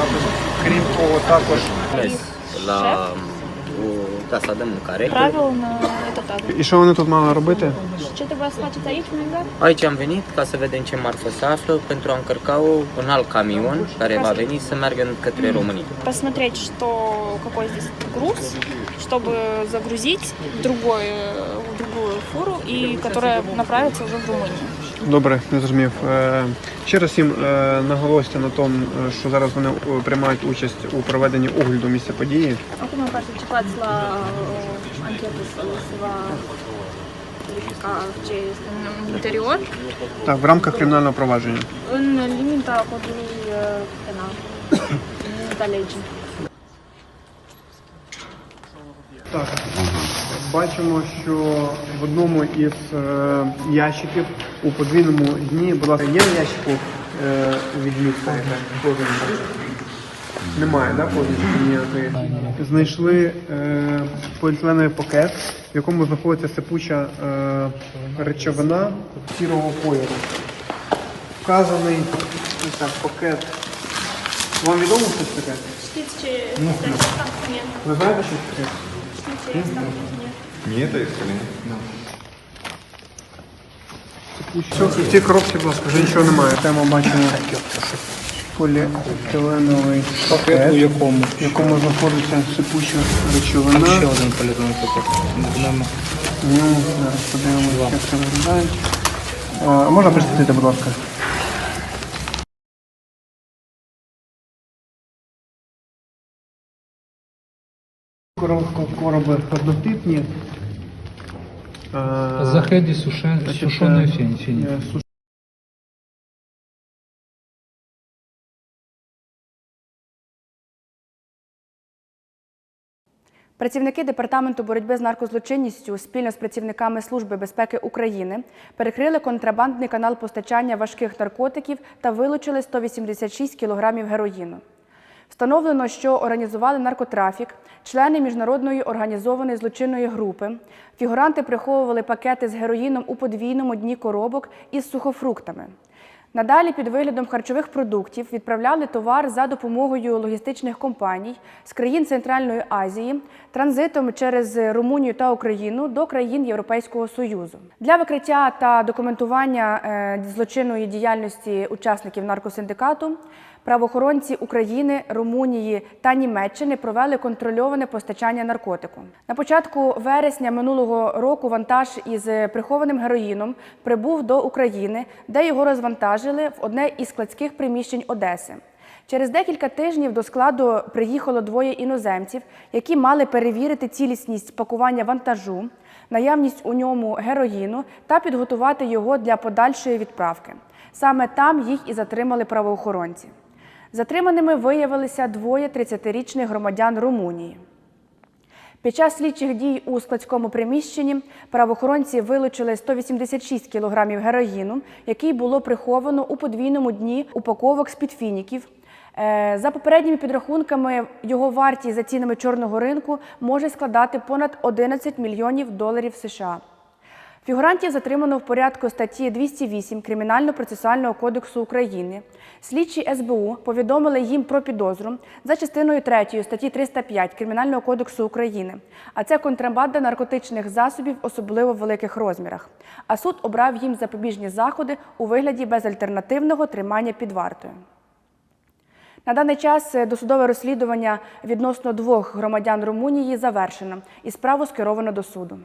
запис. Крім того, також Mers la o casa de mâncare. Правильно, це так. і що вони тут мали робити? Ce trebuie să faceți aici, Mânga? Aici am venit ca să vedem ce marfă se află pentru a încărca-o un alt camion care va veni să meargă către România. Посмотреть, что какой здесь груз, чтобы загрузить в, другой, в другую фуру, и которая направится уже в Румынию. Добре, не зрозумів. Е, Ще раз їм е, наголосьте на тому, е, що зараз вони приймають участь у проведенні огляду місця події. Va verifica ce este în interior, Так, в рамках кримінального провадження. codului uh, penal, în. Так, бачимо, що в одному із е, ящиків у подвійному дні, ласка, є в ящику е, відмітка яка? Немає, да, позначки ніякої. Знайшли е, поліетиленовий пакет, в якому знаходиться сипуча е, речовина сірого кольору. Вказаний так, пакет. Вам відомо щось таке? Asta? Нет. Ви знаєте щось таке? Нет. Іскренне. Що в цій коробці, будь ласка, вже нічого немає. Тема бачимо поліетиленовий пакет, У якому? в якому знаходиться сипуча Ще речовина. один політовий пакет. Ну, зараз подивимося, як це виглядає. А можна присвітити, будь ласка? Короби однотипні. Сушен, значить, сушеної е, фені. фені. е, Працівники департаменту боротьби з наркозлочинністю спільно з працівниками Служби безпеки України перекрили контрабандний канал постачання важких наркотиків та вилучили 186 кілограмів героїну. Встановлено, що організували наркотрафік, члени міжнародної організованої злочинної групи. Фігуранти приховували пакети з героїном у подвійному дні коробок із сухофруктами. Надалі під виглядом харчових продуктів відправляли товар за допомогою логістичних компаній з країн Центральної Азії транзитом через Румунію та Україну до країн Європейського Союзу. Для викриття та документування е, злочинної діяльності учасників наркосиндикату правоохоронці України, Румунії та Німеччини провели контрольоване постачання наркотику. На початку вересня минулого року вантаж із прихованим героїном прибув до України, де його розвантажили в одне із складських приміщень Одеси. Через декілька тижнів до складу приїхало двоє іноземців, які мали перевірити цілісність пакування вантажу, наявність у ньому героїну та підготувати його для подальшої відправки. Саме там їх і затримали правоохоронці. Затриманими виявилися двоє 30-річних громадян Румунії. Під час слідчих дій у складському приміщенні правоохоронці вилучили 186 кілограмів героїну, який було приховано у подвійному дні упаковок з під фініків. За попередніми підрахунками, його вартість за цінами чорного ринку може складати понад 11 мільйонів доларів США. Фігурантів затримано в порядку статті 208 Кримінально-процесуального кодексу України. Слідчі СБУ повідомили їм про підозру за частиною 3 статті 305 Кримінального кодексу України, а це контрабанда наркотичних засобів, особливо в великих розмірах. А суд обрав їм запобіжні заходи у вигляді безальтернативного тримання під вартою. На даний час досудове розслідування відносно двох громадян Румунії завершено і справу скеровано до суду.